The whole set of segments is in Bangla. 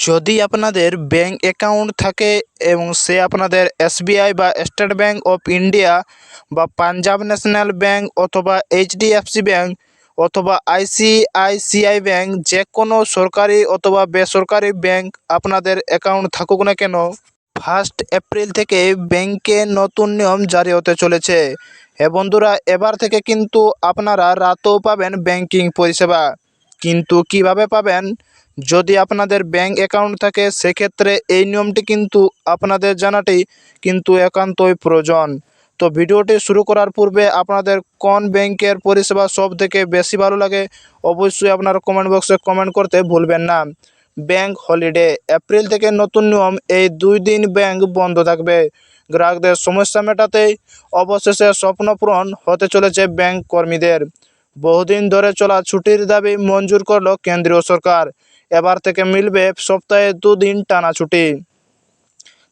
যদি আপনাদের ব্যাঙ্ক অ্যাকাউন্ট থাকে এবং সে আপনাদের এসবিআই বা স্টেট ব্যাঙ্ক অফ ইন্ডিয়া বা পাঞ্জাব ন্যাশনাল ব্যাঙ্ক অথবা এইচডিএফসি ব্যাঙ্ক অথবা আইসিআইসিআই ব্যাঙ্ক যে কোনো সরকারি অথবা বেসরকারি ব্যাঙ্ক আপনাদের অ্যাকাউন্ট থাকুক না কেন, ফার্স্ট এপ্রিল থেকে ব্যাঙ্কে নতুন নিয়ম জারি হতে চলেছে। হ্যাঁ বন্ধুরা, এবার থেকে কিন্তু আপনারা রাতেও পাবেন ব্যাঙ্কিং পরিষেবা। কিন্তু কীভাবে পাবেন? যদি আপনাদের ব্যাঙ্ক অ্যাকাউন্ট থাকে, সেক্ষেত্রে এই নিয়মটি কিন্তু আপনাদের জানাটি কিন্তু একান্তই প্রয়োজন। তো ভিডিওটি শুরু করার পূর্বে আপনাদের কোন ব্যাংকের পরিষেবা সব থেকে বেশি ভালো লাগে, অবশ্যই আপনারা কমেন্ট বক্সে কমেন্ট করতে ভুলবেন না। ব্যাংক হলিডে এপ্রিল থেকে নতুন নিয়ম, এই দুই দিন ব্যাংক বন্ধ থাকবে। গ্রাহকদের সমস্যা মেটাতেই অবশেষে স্বপ্ন পূরণ হতে চলেছে ব্যাংক কর্মীদের। বহুদিন ধরে চলা ছুটির দাবি মঞ্জুর করল কেন্দ্রীয় সরকার। এবার থেকে মিলবে সপ্তাহে দুদিন টানা ছুটি।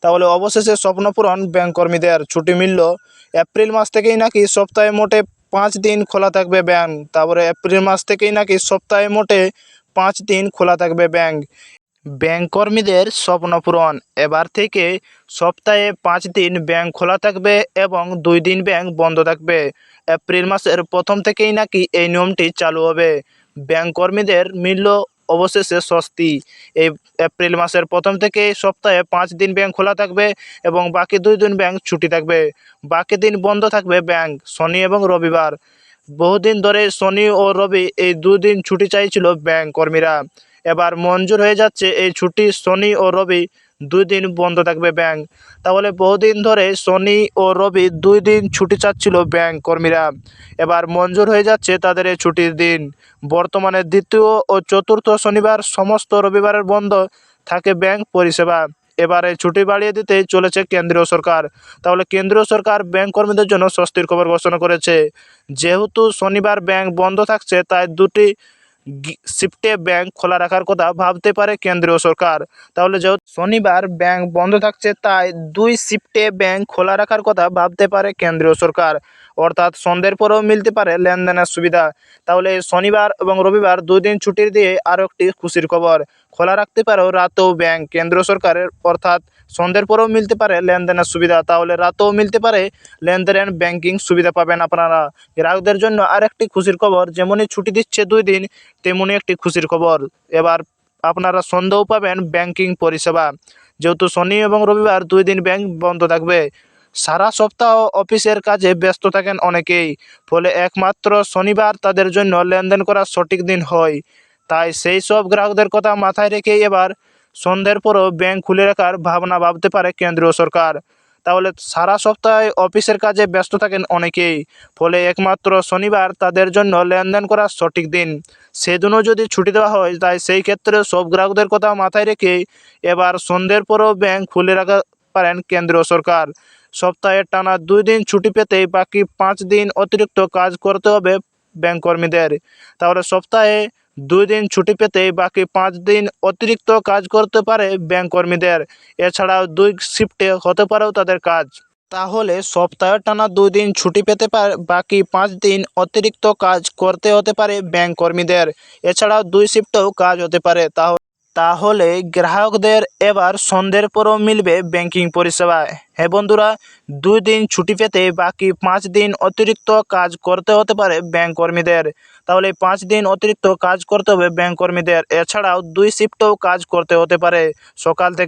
তাহলে অবশেষে স্বপ্নপূরণ ব্যাংক কর্মীদের। ছুটি মিলল এপ্রিল মাস থেকেই নাকি সপ্তাহে মোটে পাঁচ দিন খোলা থাকবে ব্যাংক। তারপরে এপ্রিল মাস থেকেই নাকি সপ্তাহে মোটে পাঁচ দিন খোলা থাকবে ব্যাংক। ব্যাংক কর্মীদের স্বপ্নপূরণ। এবার থেকে সপ্তাহে পাঁচ দিন ব্যাংক খোলা থাকবে এবং দুই দিন ব্যাংক বন্ধ থাকবে। এপ্রিল মাসের প্রথম থেকেই নাকি এই নিয়মটি চালু হবে। ব্যাংক কর্মীদের মিলল অবশেষে স্বস্তি। এই এপ্রিল মাসের প্রথম থেকে সপ্তাহে পাঁচ দিন ব্যাংক খোলা থাকবে এবং বাকি দুই দিন ব্যাংক ছুটি থাকবে। বাকি দিন বন্ধ থাকবে ব্যাংক, শনি এবং রবিবার। বহুদিন ধরে শনি ও রবি এই দুদিন ছুটি চাইছিল ব্যাংক কর্মীরা। এবার মঞ্জুর হয়ে যাচ্ছে এই ছুটি শনি ও রবি দুই দিন বন্ধ থাকবে ব্যাংক। তাহলে বহুদিন ধরে শনি ও রবি দুই দিন ছুটি চাচ্ছিল ব্যাংক কর্মীরা। এবার মঞ্জুর হয়ে যাচ্ছে তাদের এই ছুটির দিন। বর্তমানে দ্বিতীয় ও চতুর্থ শনিবার সমস্ত রবিবারের বন্ধ থাকে ব্যাংক পরিষেবা। এবারে ছুটি বাড়িয়ে দিতে চলেছে কেন্দ্রীয় সরকার। তাহলে কেন্দ্রীয় সরকার ব্যাংক কর্মীদের জন্য স্বস্তির খবর ঘোষণা করেছে। যেহেতু শনিবার ব্যাংক বন্ধ থাকছে, তাই দুটি শিফটে ব্যাংক খোলা রাখার কথা ভাবতে পারে কেন্দ্রীয় সরকার। তাহলে যেহেতু শনিবার ব্যাংক বন্ধ থাকছে, তাই দুই শিফটে ব্যাংক খোলা রাখার কথা ভাবতে পারে কেন্দ্রীয় সরকার। অর্থাৎ সন্ধ্যের পরেও মিলতে পারে লেনদেনের সুবিধা। তাহলে শনিবার এবং রবিবার দুই দিন ছুটির দিয়ে আরও একটি খুশির খবর। খোলা রাখতে পারেও রাতেও ব্যাংক কেন্দ্র সরকারের, অর্থাৎ সন্ধ্যের পরেও মিলতে পারে লেনদেনের সুবিধা। তাহলে রাতেও মিলতে পারে লেনদেনের ব্যাংকিং সুবিধা পাবেন আপনারা। গ্রাহকদের জন্য আরেকটি খুশির খবর, যেমনই ছুটি দিচ্ছে দুই দিন, তেমনই একটি খুশির খবর। এবার আপনারা সন্ধ্যাও পাবেন ব্যাংকিং পরিষেবা। যেহেতু শনি এবং রবিবার দুই দিন ব্যাংক বন্ধ থাকবে সারা সপ্তাহ অফিসের কাজে ব্যস্ত থাকেন অনেকেই, ফলে একমাত্র শনিবার তাদের জন্য লেনদেন করার সঠিক দিন হয়। তাই সেই সব গ্রাহকদের কথা মাথায় রেখেই এবার সন্ধ্যের পরও ব্যাংক খুলে রাখার ভাবনা ভাবতে পারে কেন্দ্রীয় সরকার। তাহলে সারা সপ্তাহে অফিসের কাজে ব্যস্ত থাকেন অনেকেই, ফলে একমাত্র শনিবার তাদের জন্য লেনদেন করার সঠিক দিন। সেদিনও যদি ছুটি দেওয়া হয়, তাই সেই ক্ষেত্রে সব গ্রাহকদের কথা মাথায় রেখে এবার সন্ধ্যের পরও ব্যাংক খুলে রাখা পারেন কেন্দ্রীয় সরকার। সপ্তাহে টানা দুই দিন ছুটি পেতেই বাকি পাঁচ দিন অতিরিক্ত কাজ করতে হবে ব্যাংক কর্মীদের। তাহলে সপ্তাহে দুই দিন ছুটি পেতেই বাকি পাঁচ দিন অতিরিক্ত কাজ করতে পারে ব্যাংক কর্মীদের। এছাড়াও দুই শিফটে হতে পারেও তাদের কাজ। তাহলে সপ্তাহে টানা দুই দিন ছুটি পেতে পারে, বাকি পাঁচ দিন অতিরিক্ত কাজ করতে হতে পারে ব্যাংক কর্মীদের। এছাড়াও দুই শিফটেও কাজ হতে পারে, তাহলে তাহলে গ্রাহকদের এবার সন্ধ্যের পরও মিলবে ব্যাংকিং পরিষেবা। হ্যাঁ বন্ধুরা, দুই দিন ছুটি পেতে বাকি পাঁচ দিন অতিরিক্ত কাজ করতে হতে পারে ব্যাংক কর্মীদের। তাহলে পাঁচ দিন অতিরিক্ত কাজ করতে হবে ব্যাংক কর্মীদের। এছাড়াও দুই শিফটেও কাজ করতে হতে পারে। সকাল থেকে